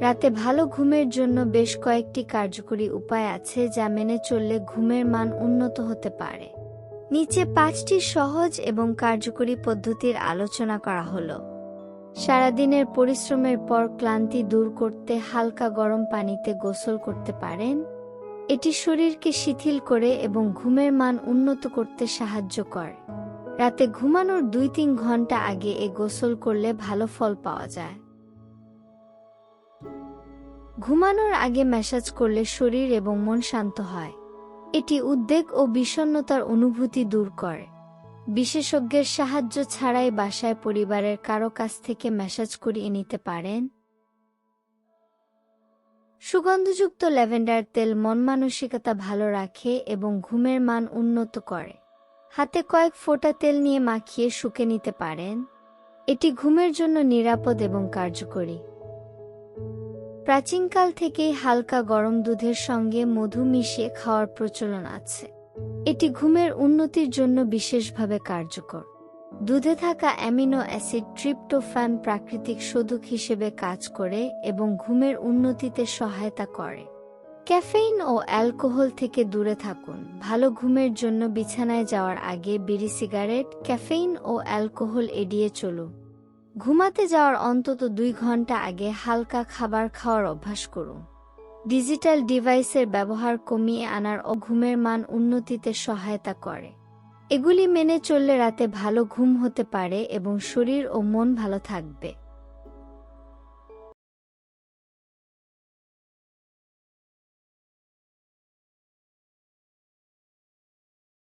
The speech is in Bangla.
রাতে ভালো ঘুমের জন্য বেশ কয়েকটি কার্যকরী উপায় আছে যা মেনে চললে ঘুমের মান উন্নত হতে পারে। নিচে পাঁচটি সহজ এবং কার্যকরী পদ্ধতির আলোচনা করা হলো। সারাদিনের পরিশ্রমের পর ক্লান্তি দূর করতে হালকা গরম পানিতে গোসল করতে পারেন। এটি শরীরকে শিথিল করে এবং ঘুমের মান উন্নত করতে সাহায্য করে। রাতে ঘুমানোর দুই তিন ঘণ্টা আগে এ গোসল করলে ভালো ফল পাওয়া যায়। ঘুমানোর আগে ম্যাসাজ করলে শরীর এবং মন শান্ত হয়। এটি উদ্বেগ ও বিষণ্ণতার অনুভূতি দূর করে। বিশেষজ্ঞের সাহায্য ছাড়াই বাসায় পরিবারের কারও কাছ থেকে ম্যাসাজ করিয়ে নিতে পারেন। সুগন্ধযুক্ত ল্যাভেন্ডার তেল মন মানসিকতা ভালো রাখে এবং ঘুমের মান উন্নত করে। হাতে কয়েক ফোঁটা তেল নিয়ে মাখিয়ে শুকে নিতে পারেন। এটি ঘুমের জন্য নিরাপদ এবং কার্যকরী। প্রাচীনকাল থেকেই হালকা গরম দুধের সঙ্গে মধু মিশিয়ে খাওয়ার প্রচলন আছে। এটি ঘুমের উন্নতির জন্য বিশেষভাবে কার্যকর। দুধে থাকা অ্যামিনো অ্যাসিড ট্রিপ্টোফ্যান প্রাকৃতিক শোধক হিসেবে কাজ করে এবং ঘুমের উন্নতিতে সহায়তা করে। ক্যাফেইন ও অ্যালকোহল থেকে দূরে থাকুন। ভালো ঘুমের জন্য বিছানায় যাওয়ার আগে বিড়ি সিগারেট, ক্যাফেইন ও অ্যালকোহল এড়িয়ে চলুন। ঘুমাতে যাওয়ার অন্তত দুই ঘণ্টা আগে হালকা খাবার খাওয়ার অভ্যাস করুন। ডিজিটাল ডিভাইসের ব্যবহার কমিয়ে আনার ও ঘুমের মান উন্নতিতে সহায়তা করে। এগুলি মেনে চললে রাতে ভালো ঘুম হতে পারে এবং শরীর ও মন ভালো থাকবে।